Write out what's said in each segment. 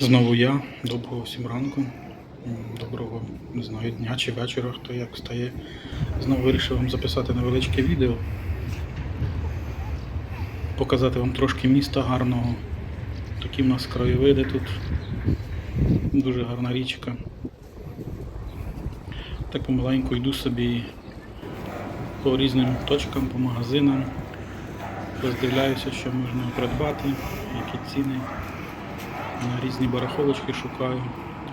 Знову я. Доброго всім ранку. Доброго, не знаю, дня чи вечора, хто як встає. Знову вирішив вам записати невеличке відео. Показати вам трошки міста гарного. Такі в нас краєвиди тут. Дуже гарна річка. Так помаленьку йду собі по різним точкам, по магазинам. Роздивляюся, що можна придбати, які ціни різні барахолочки шукаю.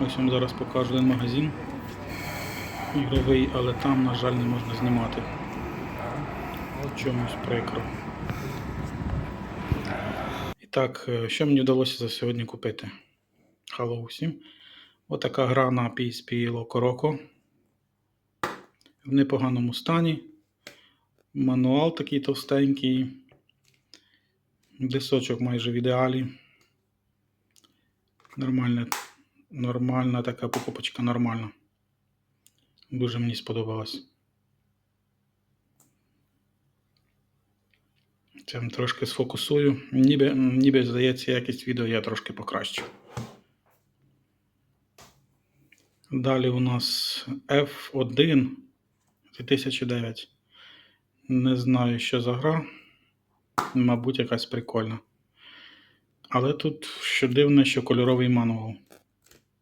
Ось вам зараз покажу один магазин ігровий, але там, на жаль, не можна знімати. От чомусь прикро. І так, е, що мені вдалося за сьогодні купити? Hello усім. Отака гра на PSP Loco Roco. В непоганому стані. Мануал такий товстенький. Дисочок майже в ідеалі. Нормальна, нормальна така покупочка, нормальна. Дуже мені сподобалось. Це трошки сфокусую. Ніби, ніби здається, якість відео я трошки покращу. Далі у нас F1 2009. Не знаю, що за гра. Мабуть, якась прикольна. Але тут що дивне, що кольоровий мануал.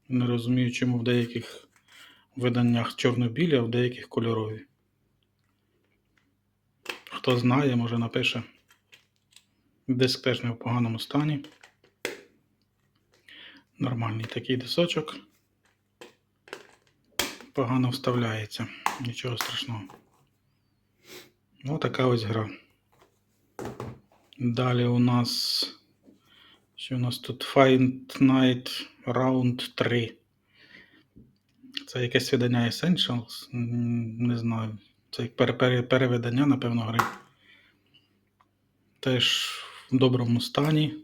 Не розумію, чому в деяких виданнях чорно-білі, а в деяких кольорові. Хто знає, може напише. Диск теж не в поганому стані. Нормальний такий дисочок. Погано вставляється. Нічого страшного. Ось така ось гра. Далі у нас. Що у нас тут Find Night Round 3. Це якесь видання Essentials. Не знаю. Це як пере- пере- перевидання, напевно, гри. Теж в доброму стані.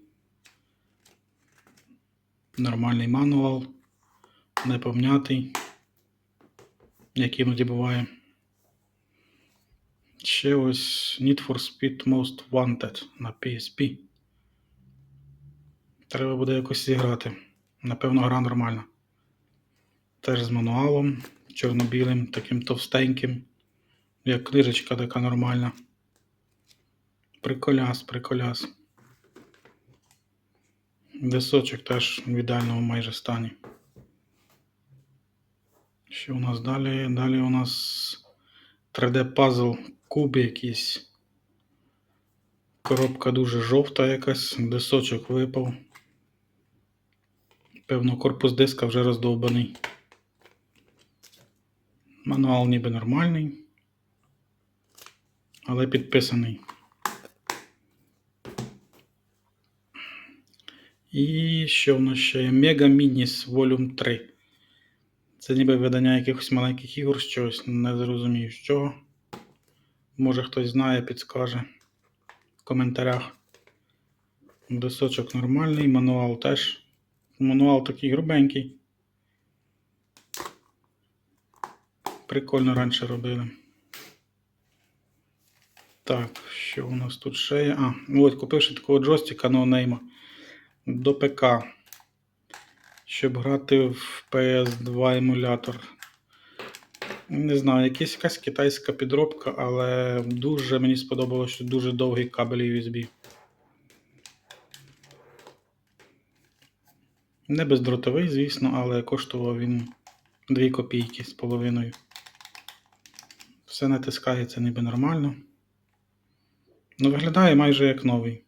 Нормальний мануал. Не помнятий. Як іноді буває. Ще ось Need for Speed Most Wanted на PSP. Треба буде якось зіграти. Напевно, гра нормальна. Теж з мануалом, чорно-білим, таким товстеньким, як книжечка така нормальна. Приколяс, приколяс. Дисочок теж в ідеальному майже стані. Що у нас далі? Далі у нас 3D пазл куби якийсь. Коробка дуже жовта якась, дисочок випав. Певно, корпус диска вже роздовбаний. Мануал ніби нормальний, але підписаний. І що в нас ще є? Mega Minis Volume 3. Це ніби видання якихось маленьких ігор чогось, не зрозумію з чого. Може хтось знає, підскаже в коментарях. Дисочок нормальний, мануал теж. Мануал такий грубенький. Прикольно раніше робили. Так, що у нас тут ще є? А, от купивши такого джойстика ноунейма до ПК. Щоб грати в PS2 емулятор. Не знаю, якась якась китайська підробка, але дуже мені сподобалося, що дуже довгий кабель USB. Не бездротовий, звісно, але коштував він 2 копійки з половиною. Все натискається ніби нормально. Ну, виглядає майже як новий.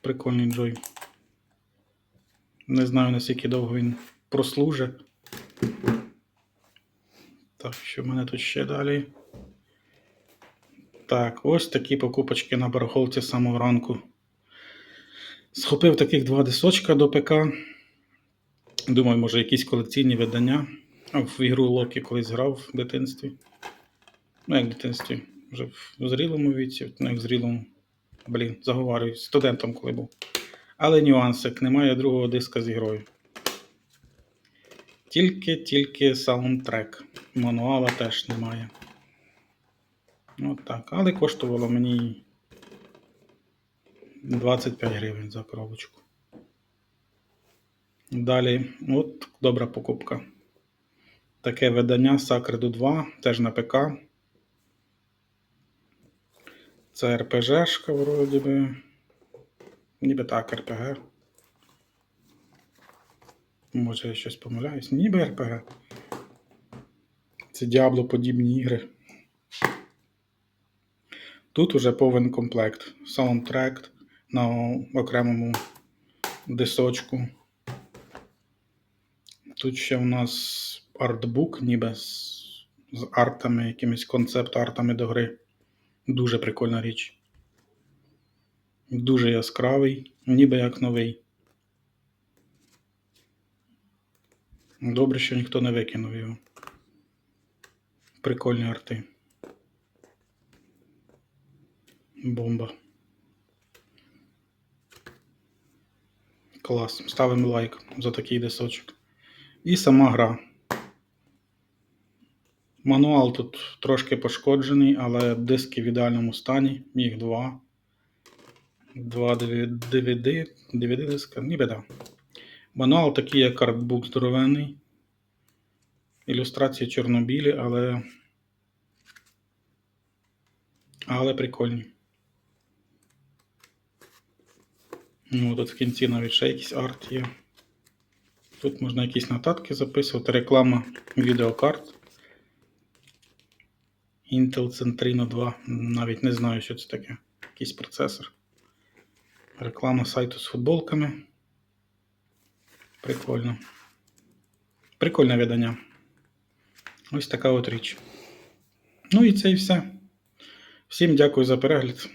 Прикольний джой. Не знаю, наскільки довго він прослужить. Так, що в мене тут ще далі? Так, ось такі покупочки на барахолці з самого ранку. Схопив таких два дисочка до ПК. Думаю, може, якісь колекційні видання. В ігру Локі колись грав в дитинстві. Ну, як в дитинстві, вже в зрілому віці, ну як в зрілому. Блін, заговорюю, студентом коли був. Але нюансик, немає другого диска з ігрою. Тільки-тільки саундтрек. Мануала теж немає. От так. Але коштувало мені 25 гривень за коробочку. Далі, от добра покупка. Таке видання Сакреду 2, теж на ПК. Це РПГшка, вроді би. Ніби так, РПГ. Може, я щось помиляюсь. Ніби РПГ. Це Діабло подібні ігри. Тут уже повен комплект. Саундтрек на окремому дисочку. Тут ще у нас артбук, ніби з, з артами, якимись концепт-артами до гри. Дуже прикольна річ. Дуже яскравий, ніби як новий. Добре, що ніхто не викинув його. Прикольні арти. Бомба. Клас. Ставимо лайк за такий дисочок. І сама гра. Мануал тут трошки пошкоджений, але диски в ідеальному стані. Їх два. Два DVD, DVD диска, ніби да. Мануал такий, як артбук здоровенний. Ілюстрації чорнобілі, але. Але прикольні. Ну, тут в кінці навіть ще якийсь арт є. Тут можна якісь нотатки записувати. Реклама відеокарт. Intel Centrino 2. Навіть не знаю, що це таке. Якийсь процесор. Реклама сайту з футболками. Прикольно. Прикольне видання. Ось така от річ. Ну і це і все. Всім дякую за перегляд.